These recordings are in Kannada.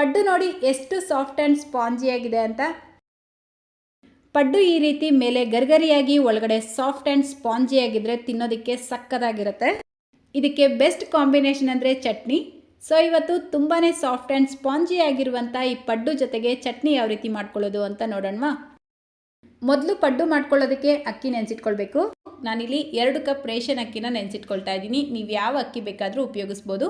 ಪಡ್ಡು ನೋಡಿ ಎಷ್ಟು ಸಾಫ್ಟ್ ಆ್ಯಂಡ್ ಸ್ಪಾಂಜಿಯಾಗಿದೆ ಅಂತ. ಪಡ್ಡು ಈ ರೀತಿ ಮೇಲೆ ಗರ್ಗರಿಯಾಗಿ ಒಳಗಡೆ ಸಾಫ್ಟ್ ಆ್ಯಂಡ್ ಸ್ಪಾಂಜಿಯಾಗಿದ್ದರೆ ತಿನ್ನೋದಕ್ಕೆ ಸಕ್ಕದಾಗಿರುತ್ತೆ. ಇದಕ್ಕೆ ಬೆಸ್ಟ್ ಕಾಂಬಿನೇಷನ್ ಅಂದರೆ ಚಟ್ನಿ. ಸೊ ಇವತ್ತು ತುಂಬಾ ಸಾಫ್ಟ್ ಆ್ಯಂಡ್ ಸ್ಪಾಂಜಿ ಆಗಿರುವಂಥ ಈ ಪಡ್ಡು ಜೊತೆಗೆ ಚಟ್ನಿ ಯಾವ ರೀತಿ ಮಾಡ್ಕೊಳ್ಳೋದು ಅಂತ ನೋಡೋಣವಾ. ಮೊದಲು ಪಡ್ಡು ಮಾಡ್ಕೊಳ್ಳೋದಕ್ಕೆ ಅಕ್ಕಿ ನೆನೆಸಿಟ್ಕೊಳ್ಬೇಕು. ನಾನಿಲ್ಲಿ ಎರಡು ಕಪ್ ರೇಷನ್ ಅಕ್ಕಿನ ನೆನೆಸಿಟ್ಕೊಳ್ತಾ ಇದ್ದೀನಿ. ನೀವು ಯಾವ ಅಕ್ಕಿ ಬೇಕಾದರೂ ಉಪಯೋಗಿಸ್ಬೋದು.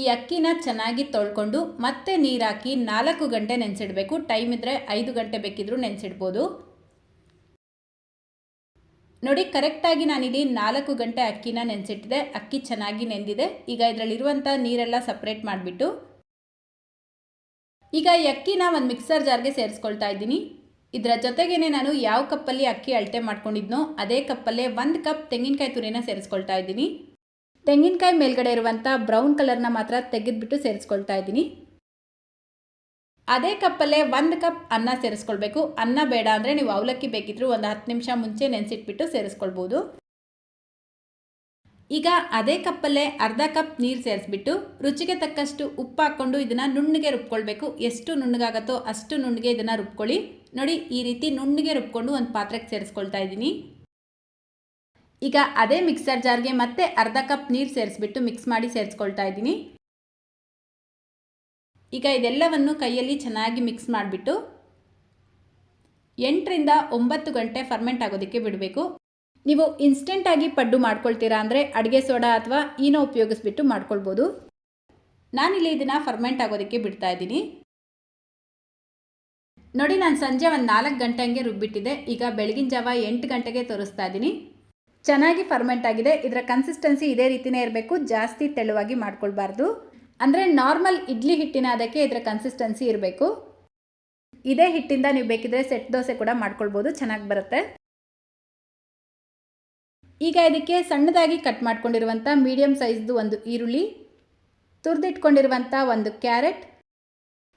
ಈ ಅಕ್ಕಿನ ಚೆನ್ನಾಗಿ ತೊಳ್ಕೊಂಡು ಮತ್ತೆ ನೀರಾಕಿ ನಾಲ್ಕು ಗಂಟೆ ನೆನೆಸಿಡಬೇಕು. ಟೈಮ್ ಇದ್ದರೆ ಐದು ಗಂಟೆ ಬೇಕಿದ್ರೂ ನೆನೆಸಿಡ್ಬೋದು. ನೋಡಿ, ಕರೆಕ್ಟಾಗಿ ನಾನಿಲ್ಲಿ ನಾಲ್ಕು ಗಂಟೆ ಅಕ್ಕಿನ ನೆನೆಸಿಟ್ಟಿದೆ. ಅಕ್ಕಿ ಚೆನ್ನಾಗಿ ನೆಂದಿದೆ. ಈಗ ಇದರಲ್ಲಿರುವಂಥ ನೀರೆಲ್ಲ ಸಪ್ರೇಟ್ ಮಾಡಿಬಿಟ್ಟು. ಈಗ ಈ ಅಕ್ಕಿನ ಒಂದು ಮಿಕ್ಸರ್ ಜಾರ್ಗೆ ಸೇರಿಸ್ಕೊಳ್ತಾ ಇದ್ದೀನಿ. ಇದರ ಜೊತೆಗೇ ನಾನು ಯಾವ ಕಪ್ಪಲ್ಲಿ ಅಕ್ಕಿ ಅಳತೆ ಮಾಡ್ಕೊಂಡಿದ್ನೋ, ಅದೇ ಕಪ್ಪಲ್ಲೇ ಒಂದು ಕಪ್ ತೆಂಗಿನಕಾಯಿ ತುರಿನ ಸೇರಿಸ್ಕೊಳ್ತಾ ಇದ್ದೀನಿ. ತೆಂಗಿನಕಾಯಿ ಮೇಲ್ಗಡೆ ಇರುವಂಥ ಬ್ರೌನ್ ಕಲರ್ನ ಮಾತ್ರ ತೆಗೆದುಬಿಟ್ಟು ಸೇರಿಸ್ಕೊಳ್ತಾ ಇದ್ದೀನಿ. ಅದೇ ಕಪ್ಪಲ್ಲೇ ಒಂದು ಕಪ್ ಅನ್ನ ಸೇರಿಸ್ಕೊಳ್ಬೇಕು. ಅನ್ನ ಬೇಡ ಅಂದರೆ ನೀವು ಅವಲಕ್ಕಿ ಬೇಕಿದ್ರು ಒಂದು ಹತ್ತು ನಿಮಿಷ ಮುಂಚೆ ನೆನೆಸಿಟ್ಬಿಟ್ಟು ಸೇರಿಸ್ಕೊಳ್ಬೋದು. ಈಗ ಅದೇ ಕಪ್ಪಲ್ಲೇ ಅರ್ಧ ಕಪ್ ನೀರು ಸೇರಿಸ್ಬಿಟ್ಟು ರುಚಿಗೆ ತಕ್ಕಷ್ಟು ಉಪ್ಪು ಹಾಕ್ಕೊಂಡು ಇದನ್ನು ನುಣ್ಣಗೆ ರುಬ್ಕೊಳ್ಬೇಕು. ಎಷ್ಟು ನುಣ್ಣಗಾಗತ್ತೋ ಅಷ್ಟು ನುಣ್ಣಗೆ ಇದನ್ನು ರುಬ್ಕೊಳ್ಳಿ. ನೋಡಿ ಈ ರೀತಿ ನುಣ್ಣಗೆ ರುಬ್ಕೊಂಡು ಒಂದು ಪಾತ್ರೆಗೆ ಸೇರಿಸ್ಕೊಳ್ತಾ ಇದ್ದೀನಿ. ಈಗ ಅದೇ ಮಿಕ್ಸರ್ ಜಾರ್ಗೆ ಮತ್ತೆ ಅರ್ಧ ಕಪ್ ನೀರು ಸೇರಿಸ್ಬಿಟ್ಟು ಮಿಕ್ಸ್ ಮಾಡಿ ಸೇರಿಸ್ಕೊಳ್ತಾ ಇದ್ದೀನಿ. ಈಗ ಇದೆಲ್ಲವನ್ನು ಕೈಯಲ್ಲಿ ಚೆನ್ನಾಗಿ ಮಿಕ್ಸ್ ಮಾಡಿಬಿಟ್ಟು ಎಂಟರಿಂದ ಒಂಬತ್ತು ಗಂಟೆ ಫರ್ಮೆಂಟ್ ಆಗೋದಕ್ಕೆ ಬಿಡಬೇಕು. ನೀವು ಇನ್ಸ್ಟೆಂಟಾಗಿ ಪಡ್ಡು ಮಾಡ್ಕೊಳ್ತೀರಾ ಅಂದರೆ ಅಡುಗೆ ಸೋಡಾ ಅಥವಾ ಈನೋ ಉಪಯೋಗಿಸ್ಬಿಟ್ಟು ಮಾಡ್ಕೊಳ್ಬೋದು. ನಾನಿಲ್ಲಿ ಇದನ್ನು ಫರ್ಮೆಂಟ್ ಆಗೋದಕ್ಕೆ ಬಿಡ್ತಾ ಇದ್ದೀನಿ. ನೋಡಿ ನಾನು ಸಂಜೆ ಒಂದು ನಾಲ್ಕು ಗಂಟೆ ಹಂಗೆ ರುಬ್ಬಿಟ್ಟಿದ್ದೆ. ಈಗ ಬೆಳಗಿನ ಜಾವ ಎಂಟು ಗಂಟೆಗೆ ತೋರಿಸ್ತಾ ಇದ್ದೀನಿ. ಚೆನ್ನಾಗಿ ಫರ್ಮೆಂಟ್ ಆಗಿದೆ. ಇದರ ಕನ್ಸಿಸ್ಟೆನ್ಸಿ ಇದೇ ರೀತಿಯೇ ಇರಬೇಕು. ಜಾಸ್ತಿ ತೆಳುವಾಗಿ ಮಾಡ್ಕೊಳ್ಬಾರ್ದು. ಅಂದರೆ ನಾರ್ಮಲ್ ಇಡ್ಲಿ ಹಿಟ್ಟಿನ ಅದಕ್ಕೆ ಇದರ ಕನ್ಸಿಸ್ಟೆನ್ಸಿ ಇರಬೇಕು. ಇದೇ ಹಿಟ್ಟಿಂದ ನೀವು ಬೇಕಿದ್ರೆ ಸೆಟ್ ದೋಸೆ ಕೂಡ ಮಾಡ್ಕೊಳ್ಬೋದು. ಚೆನ್ನಾಗಿ ಬರುತ್ತೆ. ಈಗ ಇದಕ್ಕೆ ಸಣ್ಣದಾಗಿ ಕಟ್ ಮಾಡ್ಕೊಂಡಿರುವಂಥ ಮೀಡಿಯಮ್ ಸೈಜ್ದು ಒಂದು ಈರುಳ್ಳಿ ತುರಿದಿಟ್ಕೊಂಡಿರುವಂಥ ಒಂದು ಕ್ಯಾರೆಟ್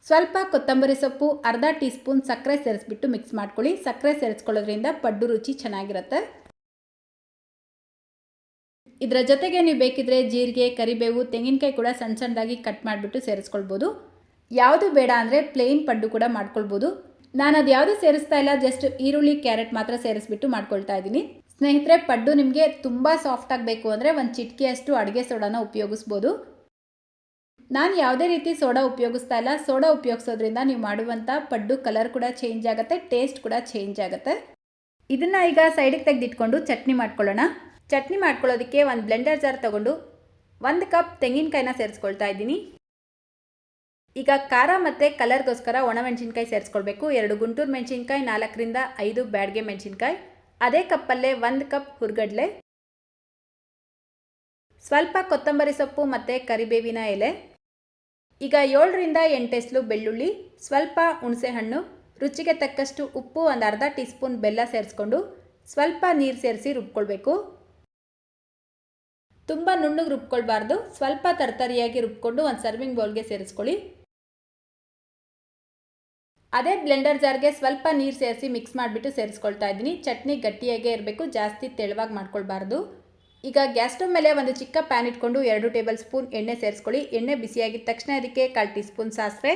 ಸ್ವಲ್ಪ ಕೊತ್ತಂಬರಿ ಸೊಪ್ಪು, ಅರ್ಧ ಟೀ ಸ್ಪೂನ್ ಸಕ್ಕರೆ ಸೇರಿಸ್ಬಿಟ್ಟು ಮಿಕ್ಸ್ ಮಾಡ್ಕೊಳ್ಳಿ. ಸಕ್ಕರೆ ಸೇರಿಸ್ಕೊಳ್ಳೋದ್ರಿಂದ ಪಡ್ಡು ರುಚಿ ಚೆನ್ನಾಗಿರುತ್ತೆ. ಇದರ ಜೊತೆಗೆ ನೀವು ಬೇಕಿದ್ರೆ ಜೀರಿಗೆ, ಕರಿಬೇವು, ತೆಂಗಿನಕಾಯಿ ಕೂಡ ಸಣ್ಣ ಸಣ್ಣದಾಗಿ ಕಟ್ ಮಾಡಿಬಿಟ್ಟು ಸೇರಿಸ್ಕೊಳ್ಬೋದು. ಯಾವುದು ಬೇಡ ಅಂದರೆ ಪ್ಲೇನ್ ಪಡ್ಡು ಕೂಡ ಮಾಡ್ಕೊಳ್ಬೋದು. ನಾನು ಅದು ಯಾವುದು ಸೇರಿಸ್ತಾ ಇಲ್ಲ ಜಸ್ಟ್ ಈರುಳ್ಳಿ, ಕ್ಯಾರೆಟ್ ಮಾತ್ರ ಸೇರಿಸ್ಬಿಟ್ಟು ಮಾಡ್ಕೊಳ್ತಾ ಇದ್ದೀನಿ. ಸ್ನೇಹಿತರೆ, ಪಡ್ಡು ನಿಮಗೆ ತುಂಬ ಸಾಫ್ಟ್ ಆಗಬೇಕು ಅಂದರೆ ಒಂದು ಚಿಟಕಿಯಷ್ಟು ಅಡುಗೆ ಸೋಡಾನ ಉಪಯೋಗಿಸ್ಬೋದು. ನಾನು ಯಾವುದೇ ರೀತಿ ಸೋಡಾ ಉಪಯೋಗಿಸ್ತಾ ಇಲ್ಲ, ಸೋಡಾ ಉಪಯೋಗಿಸೋದ್ರಿಂದ ನೀವು ಮಾಡುವಂಥ ಪಡ್ಡು ಕಲರ್ ಕೂಡ ಚೇಂಜ್ ಆಗುತ್ತೆ ಟೇಸ್ಟ್ ಕೂಡ ಚೇಂಜ್ ಆಗುತ್ತೆ. ಇದನ್ನು ಈಗ ಸೈಡಿಗೆ ತೆಗೆದಿಟ್ಕೊಂಡು ಚಟ್ನಿ ಮಾಡ್ಕೊಳ್ಳೋಣ. ಚಟ್ನಿ ಮಾಡ್ಕೊಳ್ಳೋದಕ್ಕೆ ಒಂದು ಬ್ಲೆಂಡರ್ ಜಾರ್ ತಗೊಂಡು ಒಂದು ಕಪ್ ತೆಂಗಿನಕಾಯಿನ ಸೇರಿಸ್ಕೊಳ್ತಾ ಇದ್ದೀನಿ. ಈಗ ಖಾರ ಮತ್ತು ಕಲರ್ಗೋಸ್ಕರ ಒಣಮೆಣಸಿನ್ಕಾಯಿ ಸೇರಿಸ್ಕೊಳ್ಬೇಕು. ಎರಡು ಗುಂಟೂರು ಮೆಣಸಿನ್ಕಾಯಿ, ನಾಲ್ಕರಿಂದ ಐದು ಬ್ಯಾಡ್ಗೆ ಮೆಣಸಿನ್ಕಾಯಿ. ಅದೇ ಕಪ್ಪಲ್ಲೇ ಒಂದು ಕಪ್ ಹುರ್ಗಡ್ಲೆ. ಸ್ವಲ್ಪ ಕೊತ್ತಂಬರಿ ಸೊಪ್ಪು ಮತ್ತು ಕರಿಬೇವಿನ ಎಲೆ. ಈಗ ಏಳರಿಂದ ಎಂಟೆಸ್ಲು ಬೆಳ್ಳುಳ್ಳಿ, ಸ್ವಲ್ಪ ಹುಣಸೆಹಣ್ಣು ರುಚಿಗೆ ತಕ್ಕಷ್ಟು ಉಪ್ಪು ಒಂದು ಅರ್ಧ ಟೀ ಸ್ಪೂನ್ ಬೆಲ್ಲ ಸೇರಿಸ್ಕೊಂಡು ಸ್ವಲ್ಪ ನೀರು ಸೇರಿಸಿ ರುಬ್ಕೊಳ್ಬೇಕು. ತುಂಬ ನುಣ್ಣಗೆ ರುಬ್ಕೊಳ್ಬಾರ್ದು. ಸ್ವಲ್ಪ ತರ್ತರಿಯಾಗಿ ರುಬ್ಕೊಂಡು ಒಂದು ಸರ್ವಿಂಗ್ ಬೌಲ್ಗೆ ಸೇರಿಸ್ಕೊಳ್ಳಿ. ಅದೇ ಬ್ಲೆಂಡರ್ ಜಾರ್ಗೆ ಸ್ವಲ್ಪ ನೀರು ಸೇರಿಸಿ ಮಿಕ್ಸ್ ಮಾಡಿಬಿಟ್ಟು ಸೇರಿಸ್ಕೊಳ್ತಾ ಇದ್ದೀನಿ. ಚಟ್ನಿ ಗಟ್ಟಿಯಾಗೇ ಇರಬೇಕು, ಜಾಸ್ತಿ ತೆಳುವಾಗಿ ಮಾಡ್ಕೊಳ್ಬಾರ್ದು. ಈಗ ಗ್ಯಾಸ್ ಸ್ಟವ್ ಮೇಲೆ ಒಂದು ಚಿಕ್ಕ ಪ್ಯಾನ್ ಇಟ್ಕೊಂಡು ಎರಡು ಟೇಬಲ್ ಸ್ಪೂನ್ ಎಣ್ಣೆ ಸೇರಿಸ್ಕೊಳ್ಳಿ. ಎಣ್ಣೆ ಬಿಸಿಯಾಗಿದ ತಕ್ಷಣ ಇದಕ್ಕೆ ಕಾಲು ಟೀ ಸ್ಪೂನ್ ಸಾಸಿವೆ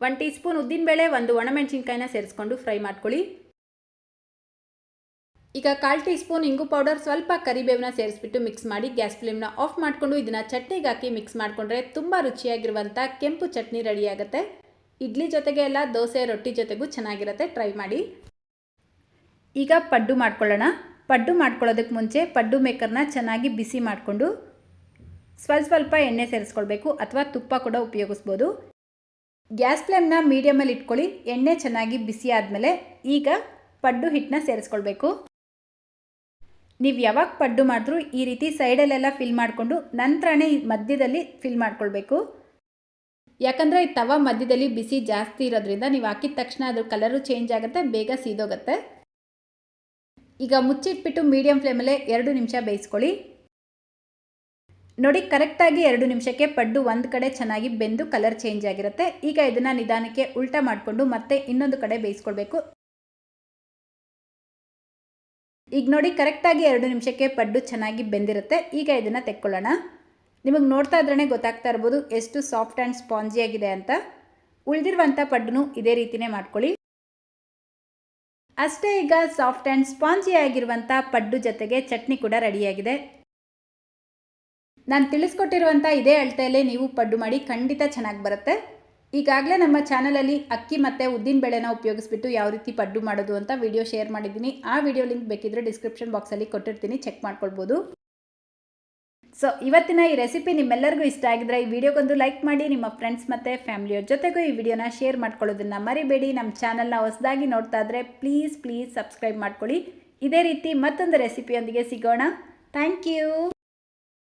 ಒನ್ ಟೀ ಸ್ಪೂನ್ ಉದ್ದಿನಬೇಳೆ ಒಂದು ಒಣಮೆಣಸಿನ್ಕಾಯಿನ ಸೇರಿಸ್ಕೊಂಡು ಫ್ರೈ ಮಾಡ್ಕೊಳ್ಳಿ. ಈಗ ಕಾಲು ಟೀ ಸ್ಪೂನ್ ಇಂಗು ಪೌಡರ್ ಸ್ವಲ್ಪ ಕರಿಬೇವನ್ನ ಸೇರಿಸ್ಬಿಟ್ಟು ಮಿಕ್ಸ್ ಮಾಡಿ ಗ್ಯಾಸ್ ಫ್ಲೇಮ್ನ ಆಫ್ ಮಾಡಿಕೊಂಡು ಇದನ್ನು ಚಟ್ನಿಗೆ ಹಾಕಿ ಮಿಕ್ಸ್ ಮಾಡಿಕೊಂಡ್ರೆ ತುಂಬ ರುಚಿಯಾಗಿರುವಂಥ ಕೆಂಪು ಚಟ್ನಿ ರೆಡಿಯಾಗುತ್ತೆ ಇಡ್ಲಿ ಜೊತೆಗೆ ಎಲ್ಲ ದೋಸೆ, ರೊಟ್ಟಿ ಜೊತೆಗೂ ಚೆನ್ನಾಗಿರುತ್ತೆ. ಟ್ರೈ ಮಾಡಿ. ಈಗ ಪಡ್ಡು ಮಾಡ್ಕೊಳ್ಳೋಣ. ಪಡ್ಡು ಮಾಡ್ಕೊಳ್ಳೋದಕ್ಕೆ ಮುಂಚೆ ಪಡ್ಡು ಮೇಕರ್ನ ಚೆನ್ನಾಗಿ ಬಿಸಿ ಮಾಡಿಕೊಂಡು ಸ್ವಲ್ಪ ಸ್ವಲ್ಪ ಎಣ್ಣೆ ಸೇರಿಸ್ಕೊಳ್ಬೇಕು ಅಥವಾ ತುಪ್ಪ ಕೂಡ ಉಪಯೋಗಿಸ್ಬೋದು. ಗ್ಯಾಸ್ ಫ್ಲೇಮ್ನ ಮೀಡಿಯಮಲ್ಲಿ ಇಟ್ಕೊಳ್ಳಿ. ಎಣ್ಣೆ ಚೆನ್ನಾಗಿ ಬಿಸಿ ಆದಮೇಲೆ ಈಗ ಪಡ್ಡು ಹಿಟ್ಟನ್ನ ಸೇರಿಸ್ಕೊಳ್ಬೇಕು. ನೀವು ಯಾವಾಗ ಪಡ್ಡು ಮಾಡಿದ್ರೂ ಈ ರೀತಿ ಸೈಡಲ್ಲೆಲ್ಲ ಫಿಲ್ ಮಾಡಿಕೊಂಡು ನಂತರನೇ ಮಧ್ಯದಲ್ಲಿ ಫಿಲ್ ಮಾಡ್ಕೊಳ್ಬೇಕು. ಯಾಕಂದರೆ ಈ ತವ ಮಧ್ಯದಲ್ಲಿ ಬಿಸಿ ಜಾಸ್ತಿ ಇರೋದ್ರಿಂದ ನೀವು ಹಾಕಿದ ತಕ್ಷಣ ಅದ್ರ ಕಲರು ಚೇಂಜ್ ಆಗುತ್ತೆ, ಬೇಗ ಸೀದೋಗುತ್ತೆ. ಈಗ ಮುಚ್ಚಿಟ್ಬಿಟ್ಟು ಮೀಡಿಯಂ ಫ್ಲೇಮಲ್ಲೇ ಎರಡು ನಿಮಿಷ ಬೇಯಿಸ್ಕೊಳ್ಳಿ. ನೋಡಿ ಕರೆಕ್ಟಾಗಿ ಎರಡು ನಿಮಿಷಕ್ಕೆ ಪಡ್ಡು ಒಂದು ಕಡೆ ಚೆನ್ನಾಗಿ ಬೆಂದು ಕಲರ್ ಚೇಂಜ್ ಆಗಿರುತ್ತೆ. ಈಗ ಇದನ್ನು ನಿಧಾನಕ್ಕೆ ಉಲ್ಟಾ ಮಾಡಿಕೊಂಡು ಮತ್ತೆ ಇನ್ನೊಂದು ಕಡೆ ಬೇಯಿಸ್ಕೊಳ್ಬೇಕು. ಈಗ ನೋಡಿ ಕರೆಕ್ಟಾಗಿ ಎರಡು ನಿಮಿಷಕ್ಕೆ ಪಡ್ಡು ಚೆನ್ನಾಗಿ ಬೆಂದಿರುತ್ತೆ. ಈಗ ಇದನ್ನು ತೆಕ್ಕೊಳ್ಳೋಣ. ನಿಮಗೆ ನೋಡ್ತಾ ಇದ್ರೇ ಗೊತ್ತಾಗ್ತಾ ಇರ್ಬೋದು ಎಷ್ಟು ಸಾಫ್ಟ್ ಆ್ಯಂಡ್ ಸ್ಪಾಂಜಿಯಾಗಿದೆ ಅಂತ. ಉಳಿದಿರುವಂಥ ಪಡ್ಡು ಇದೇ ರೀತಿನೇ ಮಾಡ್ಕೊಳ್ಳಿ. ಅಷ್ಟೇ ಈಗ ಸಾಫ್ಟ್ ಆ್ಯಂಡ್ ಸ್ಪಾಂಜಿ ಆಗಿರುವಂಥ ಪಡ್ಡು ಜೊತೆಗೆ ಚಟ್ನಿ ಕೂಡ ರೆಡಿಯಾಗಿದೆ. ನಾನು ತಿಳಿಸ್ಕೊಟ್ಟಿರುವಂಥ ಇದೇ ಅಳತೆಯಲ್ಲೇ ನೀವು ಪಡ್ಡು ಮಾಡಿ ಖಂಡಿತ ಚೆನ್ನಾಗಿ ಬರುತ್ತೆ. ಈಗಾಗಲೇ ನಮ್ಮ ಚಾನಲಲ್ಲಿ ಅಕ್ಕಿ ಮತ್ತು ಉದ್ದಿನ ಬೇಳೆನ ಉಪಯೋಗಿಸ್ಬಿಟ್ಟು ಯಾವ ರೀತಿ ಪಡ್ಡು ಮಾಡೋದು ಅಂತ ವಿಡಿಯೋ ಶೇರ್ ಮಾಡಿದ್ದೀನಿ. ಆ ವಿಡಿಯೋ ಲಿಂಕ್ ಬೇಕಿದ್ರೆ ಡಿಸ್ಕ್ರಿಪ್ಷನ್ ಬಾಕ್ಸಲ್ಲಿ ಕೊಟ್ಟಿರ್ತೀನಿ. ಚೆಕ್ ಮಾಡ್ಕೊಳ್ಬೋದು. ಸೊ ಇವತ್ತಿನ ಈ ರೆಸಿಪಿ ನಿಮ್ಮೆಲ್ಲರಿಗೂ ಇಷ್ಟ ಆಗಿದ್ರೆ ಈ ವಿಡಿಯೋಗೊಂದು ಲೈಕ್ ಮಾಡಿ, ನಿಮ್ಮ ಫ್ರೆಂಡ್ಸ್ ಮತ್ತು ಫ್ಯಾಮಿಲಿಯವ್ರ ಜೊತೆಗೂ ಈ ವಿಡಿಯೋನ ಶೇರ್ ಮಾಡ್ಕೊಳ್ಳೋದನ್ನು ಮರಿಬೇಡಿ. ನಮ್ಮ ಚಾನಲ್ನ ಹೊಸದಾಗಿ ನೋಡ್ತಾ ಇದ್ರೆ ಪ್ಲೀಸ್ ಪ್ಲೀಸ್ ಸಬ್ಸ್ಕ್ರೈಬ್ ಮಾಡ್ಕೊಳ್ಳಿ. ಇದೇ ರೀತಿ ಮತ್ತೊಂದು ರೆಸಿಪಿಯೊಂದಿಗೆ ಸಿಗೋಣ. Thank you